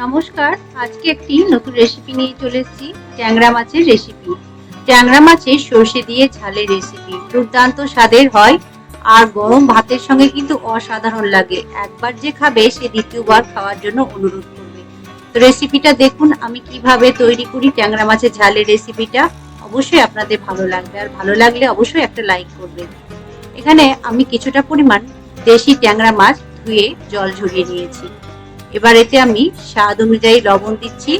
নমস্কার, আজকে একটি নতুন রেসিপি নিয়ে চলে এসেছি, ট্যাংরা মাছের রেসিপি ট্যাংরা মাছের সর্ষে দিয়ে ঝালের রেসিপি দুর্দান্ত স্বাদের হয়, আর গরম ভাতের সঙ্গে কিন্তু অসাধারণ লাগে। একবার যে খাবে, সে দ্বিতীয়বার খাওয়ার জন্য অনুরোধ করবে। তো রেসিপিটা দেখুন, আমি কীভাবে তৈরি করি ট্যাংরা মাছের ঝালের রেসিপিটা অবশ্যই আপনাদের ভালো লাগবে, আর ভালো লাগলে অবশ্যই একটা লাইক করবেন। এখানে আমি কিছুটা পরিমাণ দেশি ট্যাংরা মাছ ধুয়ে জল ঝরিয়ে নিয়েছি। এবার এতে আমি স্বাদ অনুযায়ী লবণ দিচ্ছি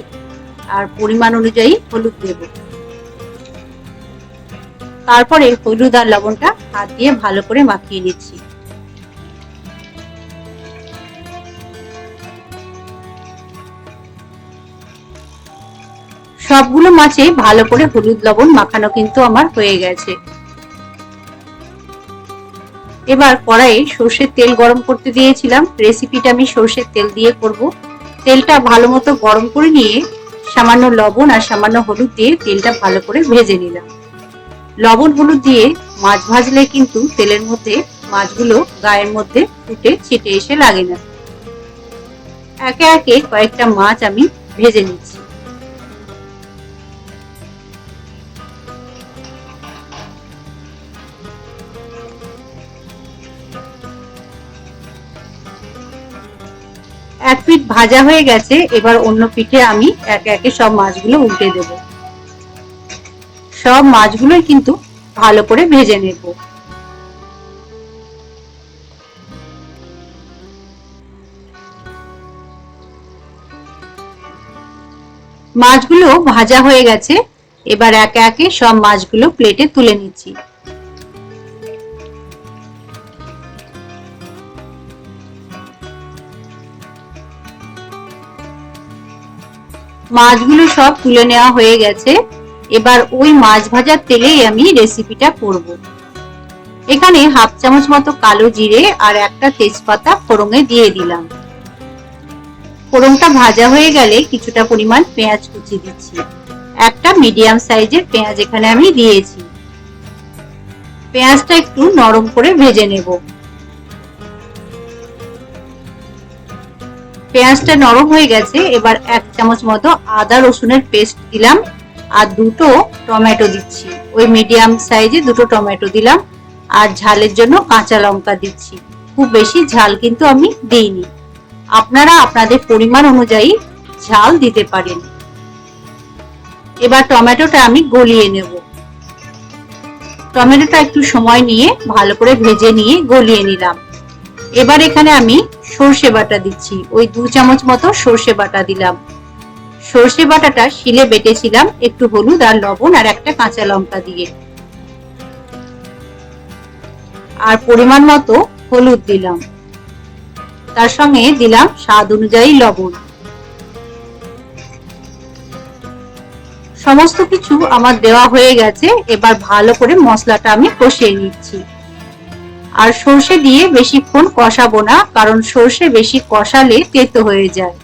আর পরিমাণ অনুযায়ী হলুদ দেব। তারপরে হলুদ আর লবণটা হাত দিয়ে ভালো করে মাখিয়ে নিচ্ছি। সবগুলো মাছে ভালো করে হলুদ লবণ মাখানো কিন্তু আমার হয়ে গেছে। এবার কড়াইয়ে সর্ষের তেল গরম করতে দিয়েছিলাম। রেসিপিটা আমি সর্ষের তেল দিয়ে করব। তেলটা ভালো মতো গরম করে নিয়ে সামান্য লবণ আর সামান্য হলুদ দিয়ে তেলটা ভালো করে ভেজে নিলাম। লবণ হলুদ দিয়ে মাছ ভাজলে কিন্তু তেলের মধ্যে মাছগুলো গায়ের মধ্যে ফুটে ছিটে এসে লাগে না। একে একে কয়েকটা মাছ আমি ভেজে নিচ্ছি। এক পিঠ ভাজা হয়ে গেছে, এবার অন্য পিঠে আমি একে একে সব মাছগুলো উল্টে দেব। সব মাছগুলোই কিন্তু ভালো করে ভেজে নেব। মাছগুলো ভাজা হয়ে গেছে, এবার একে একে সব মাছগুলো প্লেটে তুলে নিচ্ছি। মাছগুলো সব তুলে নেওয়া হয়ে গেছে। এবার ওই মাছ ভাজার তেলেই আমি রেসিপিটা করব। এখানে হাফ চামচ মতো কালো জিরে আর একটা তেজপাতা ফোড়ঙে দিয়ে দিলাম। ফোড়নটা ভাজা হয়ে গেলে কিছুটা পরিমাণ পেঁয়াজ কুচি দিচ্ছি। একটা মিডিয়াম সাইজের পেঁয়াজ এখানে আমি দিয়েছি। পেঁয়াজটা একটু নরম করে ভেজে নেব। পেঁয়াজটা নরম হয়ে গেছে, এবার এক চামচ মতো আদা রসুনের পেস্ট দিলাম, আর দুটো টমেটো দিচ্ছি। ওই মিডিয়াম সাইজে দুটো টমেটো দিলাম, আর ঝালের জন্য কাঁচা লঙ্কা দিচ্ছি। খুব বেশি ঝাল কিন্তু আমি দিইনি। আপনারা আপনাদের পরিমাণ অনুযায়ী ঝাল দিতে পারেন। এবার টমেটোটা আমি গলিয়ে নেব। টমেটোটা একটু সময় নিয়ে ভালো করে ভেজে নিয়ে গলিয়ে নিলাম। এবার এখানে আমি সর্ষে বাটা দিচ্ছি। ওই দু চামচ মতো সর্ষে বাটা দিলাম। সর্ষে বাটাটা শিলে বেটেছিলাম একটু হলুদ আর লবণ আর একটা কাঁচা লঙ্কা দিয়ে। আর পরিমাণ মতো হলুদ দিলাম। তার সঙ্গে দিলাম স্বাদ অনুযায়ী লবণ। সমস্ত কিছু আমার দেওয়া হয়ে গেছে। এবার ভালো করে মশলাটা আমি কষিয়ে নিচ্ছি। আর সর্ষে দিয়ে বেশিক্ষণ কষাবো না, কারণ সর্ষে বেশি কষালে তেতো হয়ে যায়।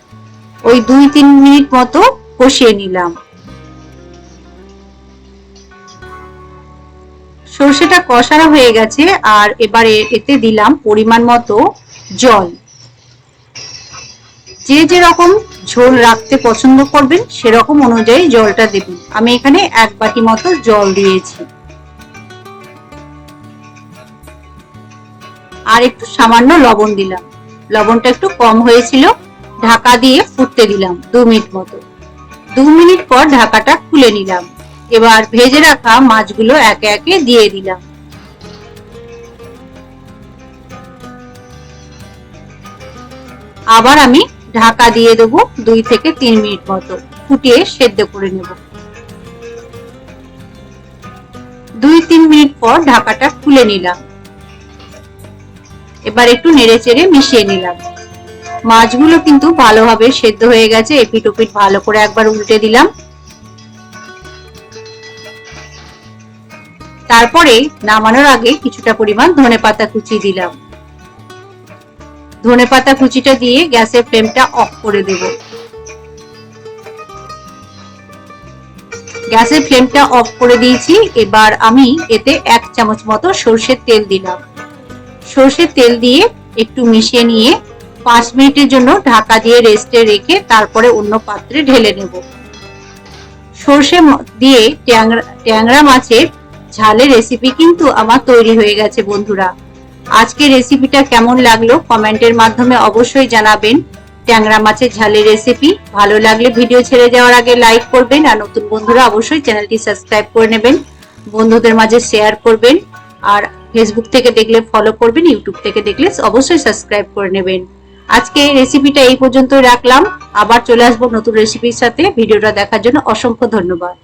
ওই দুই তিন মিনিট মতো কষিয়ে নিলাম। সর্ষেটা কষানো হয়ে গেছে, আর এবারে এতে দিলাম পরিমাণ মতো জল। যে যেরকম ঝোল রাখতে পছন্দ করবেন, সেরকম অনুযায়ী জলটা দেবেন। আমি এখানে এক বাটি মতো জল দিয়েছি। আর একটু সামান্য লবণ দিলাম। লবণটা একটু কম হয়েছিল, ঢাকা দিয়ে ফুটতে দিলাম দু মিনিট মতো। দু মিনিট পর ঢাকাটা খুলে নিলাম। এবার ভেজে রাখা মাছগুলো একে একে দিয়ে দিলাম। আবার আমি ঢাকা দিয়ে দেবো দুই থেকে তিন মিনিট মতো। ফুটিয়ে সেদ্ধ করে নেব। দুই তিন মিনিট পর ঢাকাটা খুলে নিলাম। এবার একটু নেড়ে চেড়ে মিশিয়ে নিলাম। মাছগুলো কিন্তু ভালোভাবে সেদ্ধ হয়ে গেছে এপিট ওপিট ভালো করে একবার উল্টে দিলাম। তারপরে নামানোর আগে কিছুটা পরিমাণ ধনে পাতা কুচি দিলাম। ধনে পাতা কুচিটা দিয়ে গ্যাসের ফ্লেমটা অফ করে দেব। গ্যাসের ফ্লেমটা অফ করে দিয়েছি, এবার আমি এতে এক চামচ মতো সর্ষের তেল দিলাম। সর্ষের তেল দিয়ে একটু মিশিয়ে নিয়ে পাঁচ মিনিটের জন্য ঢাকা দিয়ে রেস্টে রেখে তারপরে অন্য পাত্রে ঢেলে নেব। সর্ষে দিয়ে ট্যাংরা ট্যাংরা মাছের ঝালের রেসিপি কিন্তু আমার তৈরি হয়ে গেছে বন্ধুরা। আজকে রেসিপিটা কেমন লাগল কমেন্টের মাধ্যমে অবশ্যই জানাবেন। ট্যাংরা মাছের ঝালের রেসিপি ভালো লাগলে ভিডিও ছেড়ে যাওয়ার আগে লাইক করবেন আর নতুন বন্ধুরা অবশ্যই চ্যানেলটি সাবস্ক্রাইব করে নেবেন। বন্ধুদের মাঝে শেয়ার করবেন। আর ফেসবুক থেকে দেখলে ফলো করবেন ইউটিউব থেকে দেখলে অবশ্যই সাবস্ক্রাইব করে নেবেন। আজকে এই রেসিপিটা এই পর্যন্ত রাখলাম। আবার চলে আসব নতুন রেসিপির সাথে। ভিডিওটা দেখার জন্য অসংখ্য ধন্যবাদ।